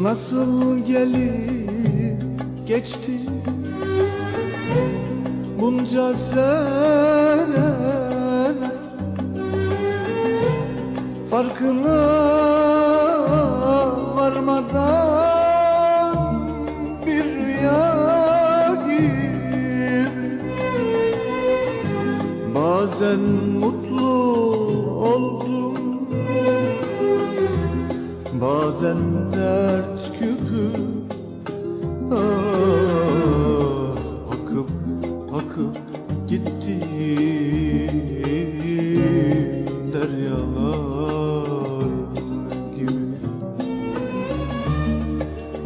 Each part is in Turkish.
Nasıl gelip geçti? Bunca seneler Farkına varmadan bir rüya gibi. Bazen mutlu oldum Bazen dert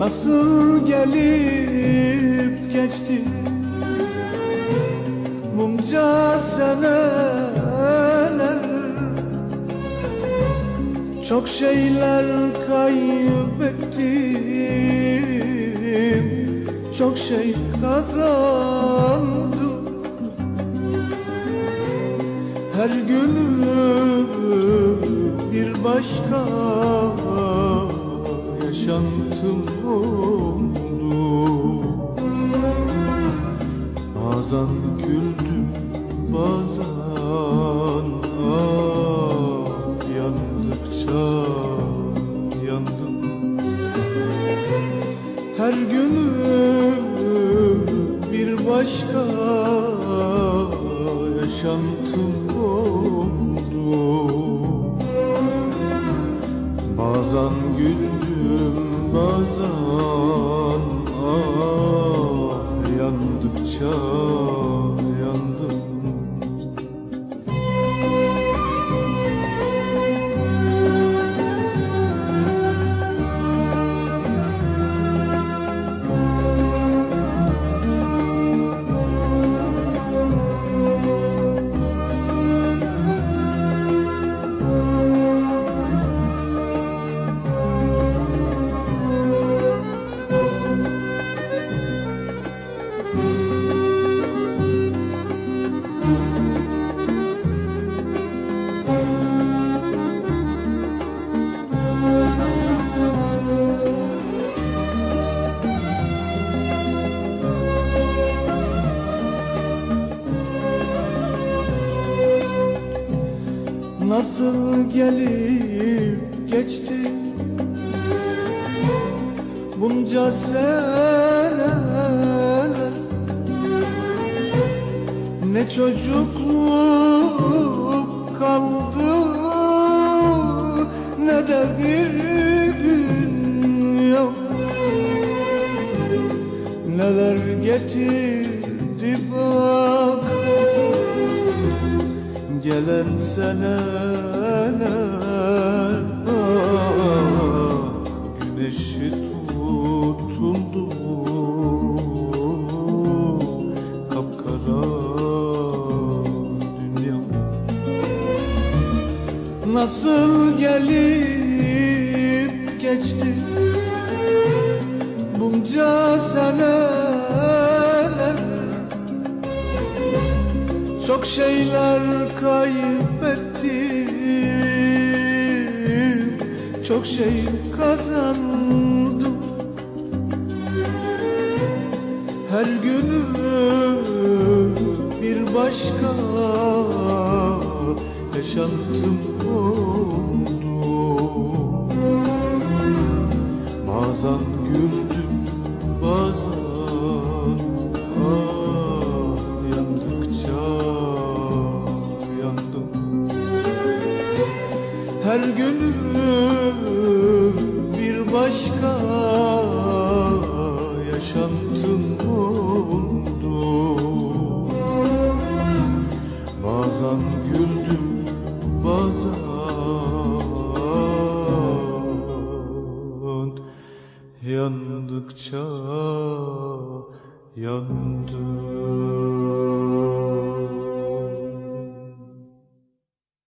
Nasıl gelip geçti. Bunca seneler çok şeyler kaybettim. Çok şey kazandım. Her günüm bir başka yaşantım oldu Bazen güldüm bazen ah, yandıkça yandım. Her günüm bir başka yaşantım Bazen güldüm bazen ah yandıkça Nasıl gelip geçti? Bunca seneler Ne çocukluk kaldı Ne de bir dünya Neler getirdi Gelen seneler. Güneşi tutuldu. Kapkara dünya. Nasıl gelip şeyler kaybettim. Çok şey kazandım. Her günüm bir başka yaşantım oldu. Bazen güldüm Her günüm bir başka yaşantım oldu. Bazen güldüm bazen yandıkça yandım